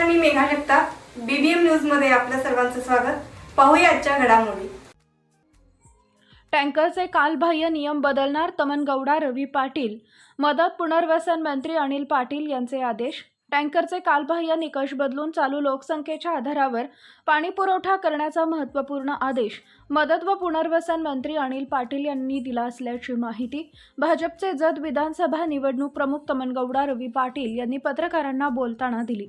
सीमा Jagtap. BBM न्यूजमध्ये आपल्या सर्वांचं स्वागत. पाहूया आजच्या घडामोडी. टँकरचे कालबाह्य नियम बदलणार तमनगौडा रवी पाटील. मदत पुनर्वसन मंत्री अनिल पाटील यांचे आदेश. टँकरचे कालबाह्य निकष बदलून चालू लोकसंख्येच्या आधारावर पाणी पुरवठा करण्याचा महत्त्वपूर्ण आदेश. मदत व पुनर्वसन मंत्री अनिल पाटील यांनी दिला असल्याची माहिती भाजपचे जत विधानसभा निवडणूक प्रमुख तमनगौडा रवी पाटील यांनी पत्रकारांना बोलताना दिली.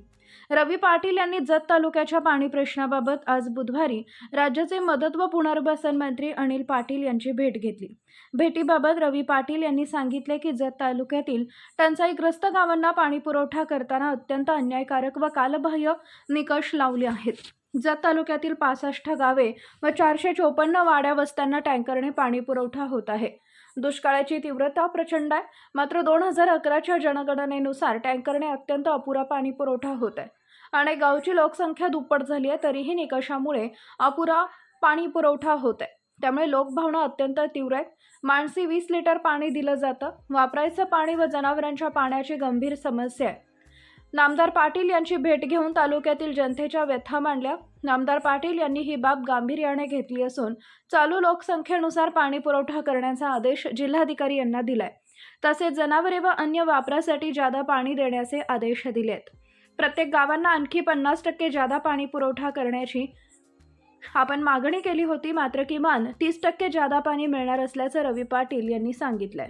रवी पाटील यांनी जत तालुक्याच्या पाणी प्रश्नाबाबत आज बुधवारी राज्याचे मदत व पुनर्वसन मंत्री अनिल पाटील यांची भेट घेतली. भेटीबाबत रवी पाटील यांनी सांगितले की जत तालुक्यातील टंचाईग्रस्त गावांना पाणी पुरवठा करताना अत्यंत अन्यायकारक व कालबाह्य निकष लावले आहेत. जत तालुक्यातील पासष्ट गावे व चारशे चोपन्न वाड्या वस्त्यांना टँकरने पाणी पुरवठा होत आहे. दुष्काळाची तीव्रता प्रचंड आहे. मात्र दोन हजार अकराच्या जनगणनेनुसार टँकरने अत्यंत अपुरा पाणी पुरवठा होत आहे. आणि गावची लोकसंख्या दुप्पट झाली आहे तरीही निकषामुळे अपुरा पाणी पुरवठा होत आहे. त्यामुळे लोकभावना अत्यंत तीव्र आहेत. माणसी वीस लिटर पाणी दिलं जातं. वापरायचं पाणी व जनावरांच्या पाण्याची गंभीर समस्या आहे. नामदार पाटील यांची भेट घेऊन तालुक्यातील जनतेच्या व्यथा मांडल्या. नामदार पाटील यांनी ही बाब गांभीर्याने घेतली असून चालू लोकसंख्येनुसार पाणी पुरवठा करण्याचा आदेश जिल्हाधिकारी यांना दिलाय. तसेच जनावरे व अन्य वापरासाठी जादा पाणी देण्याचे आदेश दिलेत. प्रत्येक गावांना आणखी पन्नास टक्के जादा पाणी पुरवठा करण्याची आपण मागणी केली होती मात्र किमान तीस टक्के जादा पाणी मिळणार असल्याचं रवी पाटील यांनी सांगितलंय.